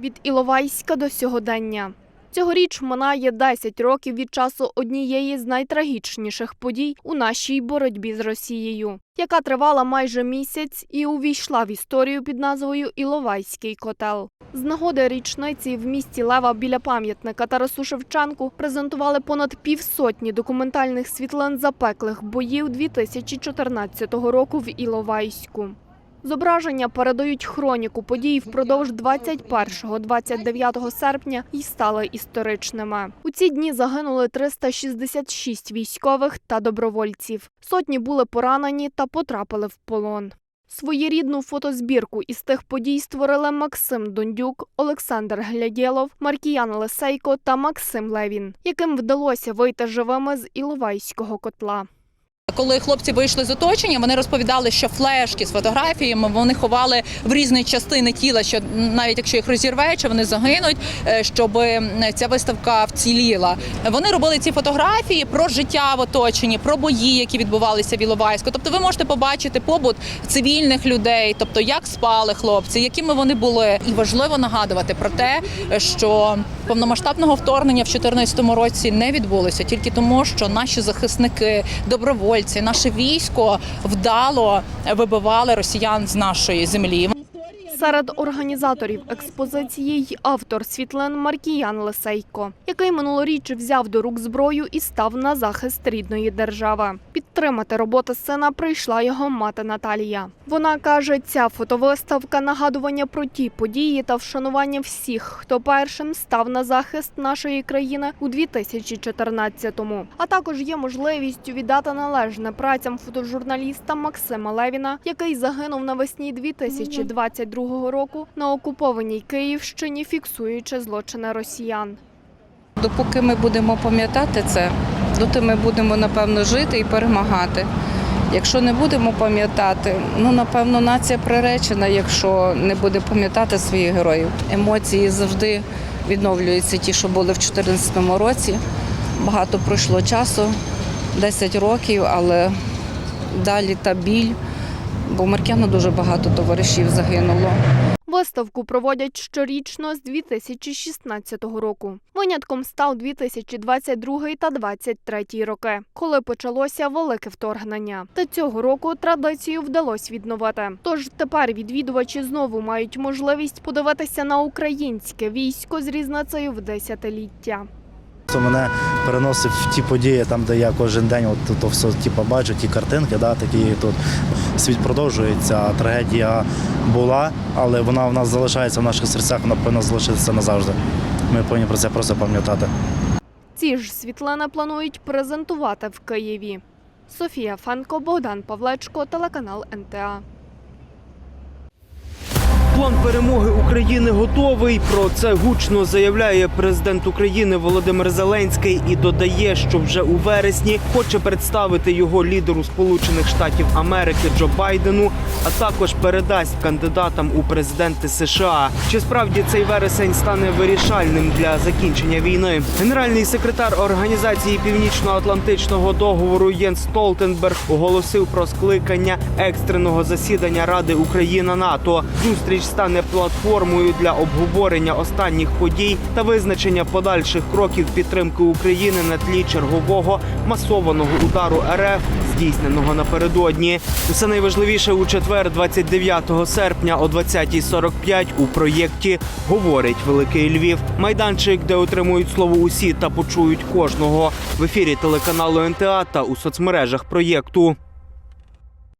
від Іловайська до сьогодення. Цьогоріч минає 10 років від часу однієї з найтрагічніших подій у нашій боротьбі з Росією, яка тривала майже місяць і увійшла в історію під назвою Іловайський котел. З нагоди річниці в місті Лева біля пам'ятника Тарасу Шевченку презентували понад півсотні документальних світлин запеклих боїв 2014 року в Іловайську. Зображення передають хроніку подій впродовж 21-29 серпня і стали історичними. У ці дні загинули 366 військових та добровольців. Сотні були поранені та потрапили в полон. Своєрідну фотозбірку із тих подій створили Максим Дондюк, Олександр Глядєлов, Маркіян Лисейко та Максим Левін, яким вдалося вийти живими з Іловайського котла. Коли хлопці вийшли з оточення, вони розповідали, що флешки з фотографіями вони ховали в різні частини тіла, що навіть якщо їх розірве, чи вони загинуть, е, щоб ця виставка вціліла. Вони робили ці фотографії про життя в оточенні, про бої, які відбувалися в Іловайську. Тобто, ви можете побачити побут цивільних людей, тобто як спали хлопці, якими вони були. І важливо нагадувати про те, що повномасштабного вторгнення в 2014 році не відбулося тільки тому, що наші захисники, добровольці, наше військо вдало вибивали росіян з нашої землі. Серед організаторів експозиції й автор світлин Маркіян Лисейко, який минулоріч взяв до рук зброю і став на захист рідної держави. Підтримати роботи сина прийшла його мати Наталія. Вона каже, ця фотовиставка нагадування про ті події та вшанування всіх, хто першим став на захист нашої країни у 2014-му. А також є можливістю віддати належне працям фотожурналіста Максима Левіна, який загинув навесні 2022 року на окупованій Київщині, фіксуючи злочини росіян. Допоки ми будемо пам'ятати це, доти ми будемо напевно жити і перемагати. Якщо не будемо пам'ятати, ну напевно нація приречена, якщо не буде пам'ятати своїх героїв. Емоції завжди відновлюються ті, що були в 2014 році. Багато пройшло часу, 10 років, але далі та біль, бо в Маркяну дуже багато товаришів загинуло. Виставку проводять щорічно з 2016 року. Винятком став 2022 та 2023 роки, коли почалося велике вторгнення. Та цього року традицію вдалося відновити. Тож тепер відвідувачі знову мають можливість подивитися на українське військо з різницею в десятиліття. Це мене переносить в ті події, там, де я кожен день от, то все типу, бачу, ті картинки, да, такі тут. Світ продовжується, трагедія була, але вона в нас залишається в наших серцях, вона повинна залишитися назавжди. Ми повинні про це просто пам'ятати. Ці ж світлана планують презентувати в Києві. Софія Фанко, Богдан Павлечко, телеканал НТА. План перемоги України готовий. Про це гучно заявляє президент України Володимир Зеленський і додає, що вже у вересні хоче представити його лідеру Сполучених Штатів Америки Джо Байдену, а також передасть кандидатам у президенти США. Чи справді цей вересень стане вирішальним для закінчення війни? Генеральний секретар організації Північно-Атлантичного договору Єнс Столтенберг оголосив про скликання екстреного засідання Ради Україна НАТО. Зустріч стане платформою для обговорення останніх подій та визначення подальших кроків підтримки України на тлі чергового масованого удару РФ, здійсненого напередодні. Усе найважливіше у четвер, 29 серпня о 20.45 у проєкті говорить Великий Львів. Майданчик, де отримують слово усі та почують кожного в ефірі телеканалу НТА та у соцмережах проєкту.